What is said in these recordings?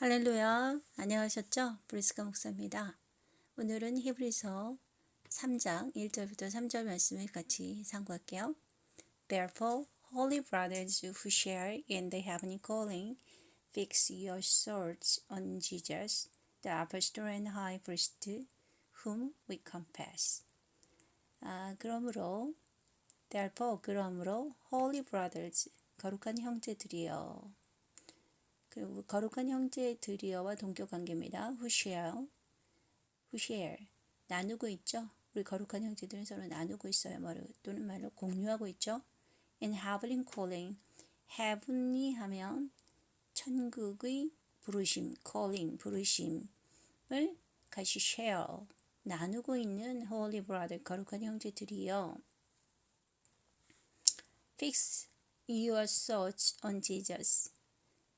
할렐루야. 안녕하셨죠? 브리스카 목사입니다. 오늘은 히브리서 3장 1절부터 3절 말씀을 같이 상고할게요. Therefore, holy brothers who share in the heavenly calling, fix your swords on Jesus, the apostle and high priest, whom we confess. 아, 그러므로 therefore 그러므로 holy brothers 거룩한 형제들이여 그리고 거룩한 형제들이여와 동교 관계입니다. Who share, who share 나누고 있죠. 우리 거룩한 형제들은 서로 나누고 있어요. 말을 또는 말로 공유하고 있죠. In heavenly calling, heavenly 하면 천국의 부르심, calling 부르심을 같이 share 나누고 있는 holy brother 거룩한 형제들이요. Fix your thoughts on Jesus.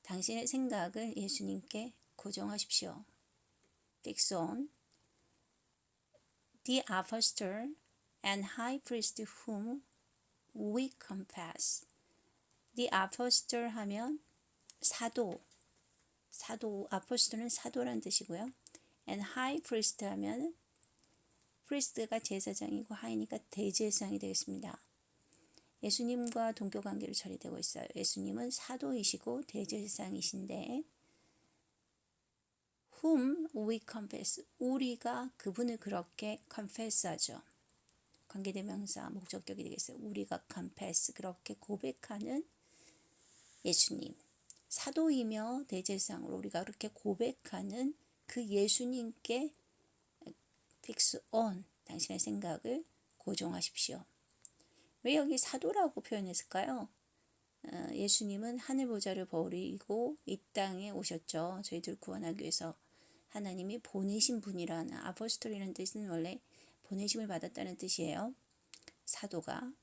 당신의 생각을 예수님께 고정하십시오. Fix on the apostle and high priest whom we confess. The apostle 하면 사도, 사도, 아포스톨은 사도란 뜻이고요. And high priest 하면 프리스트가 제사장이고 하이니까 대제사장이 되겠습니다. 예수님과 동교 관계로 처리되고 있어요. 예수님은 사도이시고 대제사장이신데 whom we confess 우리가 그분을 그렇게 confess하죠. 관계대명사 목적격이 되겠어요. 우리가 confess 그렇게 고백하는 예수님 사도이며 대제사장으로 우리가 그렇게 고백하는 그 예수님께 fix on 당신의 생각을 고정하십시오. 왜 여기 사도라고 표현했을까요? 어, 예수님은 하늘 보좌를 버리고 이 땅에 오셨죠. 저희들 구원하기 위해서 하나님이 보내신 분이라는 아포스톨이라는 뜻은 원래 보내심을 받았다는 뜻이에요. 사도가.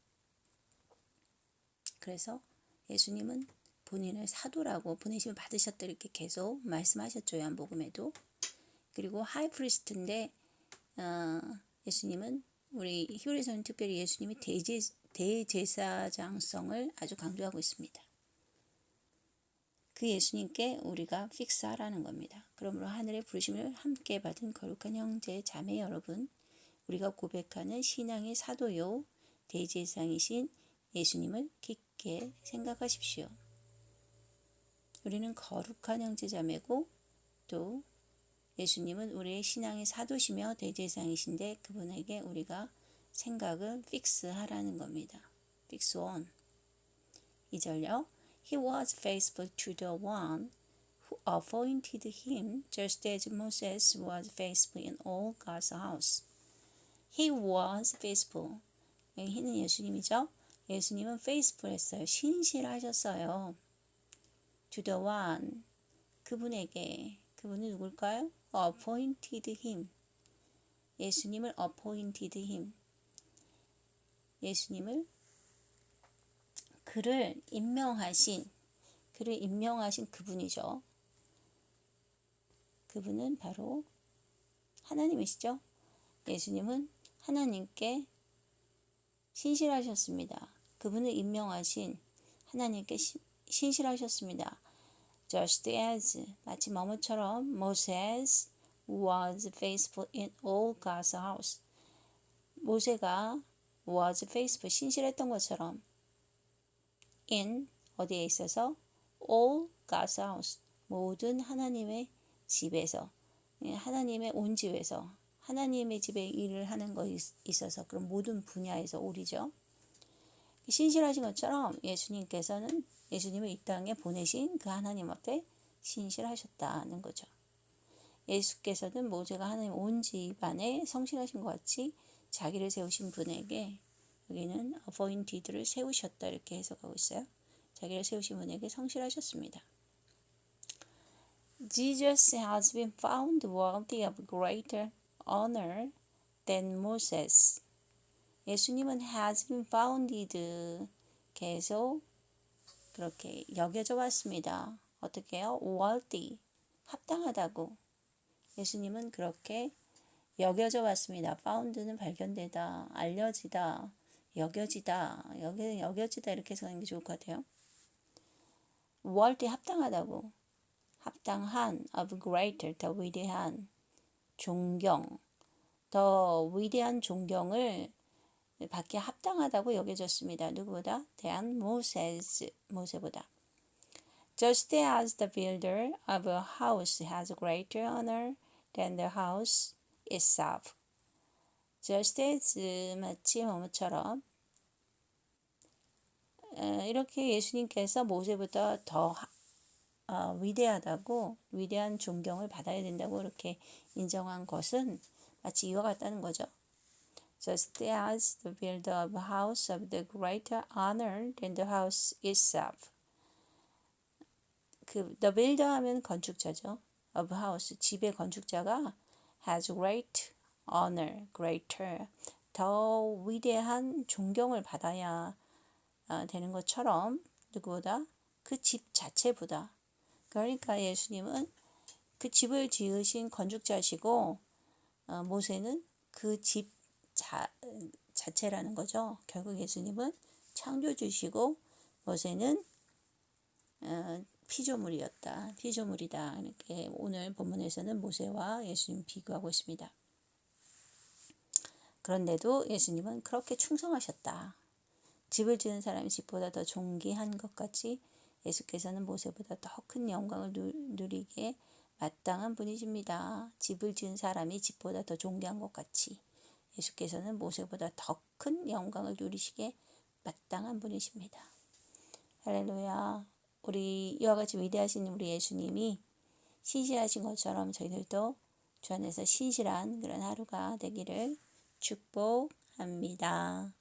그래서 예수님은 본인을 사도라고 보내심을 받으셨다 이렇게 계속 말씀하셨죠. 요한복음에도. 그리고 하이프리스트인데 어, 예수님은 우리 히브리서는 특별히 예수님이 대제, 대제사장성을 아주 강조하고 있습니다. 그 예수님께 우리가 픽스하라는 겁니다. 그러므로 하늘의 부르심을 함께 받은 거룩한 형제 자매 여러분, 우리가 고백하는 신앙의 사도요 대제사장이신 예수님을 깊게 생각하십시오. 우리는 거룩한 형제 자매고 또 예수님은 우리의 신앙의 사도시며 대제사장이신데 그분에게 우리가 생각을 픽스하라는 겁니다. 픽스 on. 2절요. He was faithful to the one who appointed him just as Moses was faithful in all God's house. He was faithful. 히는 예수님이죠. 예수님은 faithful 했어요. 신실하셨어요. To the one. 그분에게. 그분은 누굴까요? appointed him. 예수님을 appointed him. 예수님을 그를 임명하신 그를 임명하신 그분이죠. 그분은 바로 하나님이시죠. 예수님은 하나님께 신실하셨습니다. 그분을 임명하신 하나님께 신실하셨습니다. Just as 마치 머무처럼 Moses was faithful in all God's house. 모세가 was faithful 신실했던 것처럼 in 어디에 있어서 all God's house 모든 하나님의 집에서 예, 하나님의 온 집에서 하나님의 집에 일을 하는 거 있어서 그런 모든 분야에서 오리죠. 신실하신 것처럼 예수님께서는 예수님을 이 땅에 보내신 그 하나님 앞에 신실하셨다는 거죠. 예수께서는 모세가 하나님 온 집안에 성실하신 것 같이 자기를 세우신 분에게 여기는 appointed를 세우셨다 이렇게 해석하고 있어요. 자기를 세우신 분에게 성실하셨습니다. Jesus has been found worthy of greater honor than Moses. 예수님은 has been founded 계속 그렇게 여겨져 왔습니다. 어떻게 요? worthy 합당하다고. 예수님은 그렇게 여겨져 왔습니다. found는 발견되다, 알려지다, 여겨지다, 여겨, 여겨지다 이렇게 해석하는 게 좋을 것 같아요. 월드 합당하다고. 합당한 of greater 더 위대한 존경 더 위대한 존경을 받기 합당하다고 여겨졌습니다. 누구보다? 대한 모세스 모세보다. Just as the builder of a house has greater honor than the house itself. Just as 마치 뭐뭐처럼 어, 이렇게 예수님께서 모세보다 더 어, 위대하다고 위대한 존경을 받아야 된다고 이렇게 인정한 것은 마치 이와 같다는 거죠. Just as the builder of a house of the greater honor than the house itself. 그 the builder 하면 건축자죠. of house 집의 건축자가 has great honor, greater 더 위대한 존경을 받아야 어, 되는 것처럼 누구보다 그 집 자체보다 그러니까 예수님은 그 집을 지으신 건축자시고 어, 모세는 그 집 자체라는 거죠. 결국 예수님은 창조주시고 모세는 어, 피조물이었다. 피조물이다. 이렇게 오늘 본문에서는 모세와 예수님 비교하고 있습니다. 그런데도 예수님은 그렇게 충성하셨다. 집을 지은 사람이 집보다 더 존귀한 것 같이 예수께서는 모세보다 더 큰 영광을 누리게 마땅한 분이십니다. 집을 지은 사람이 집보다 더 존귀한 것 같이 예수께서는 모세보다 더 큰 영광을 누리시게 마땅한 분이십니다. 할렐루야. 우리 이와 같이 위대하신 우리 예수님이 신실하신 것처럼 저희들도 주 안에서 신실한 그런 하루가 되기를 축복합니다.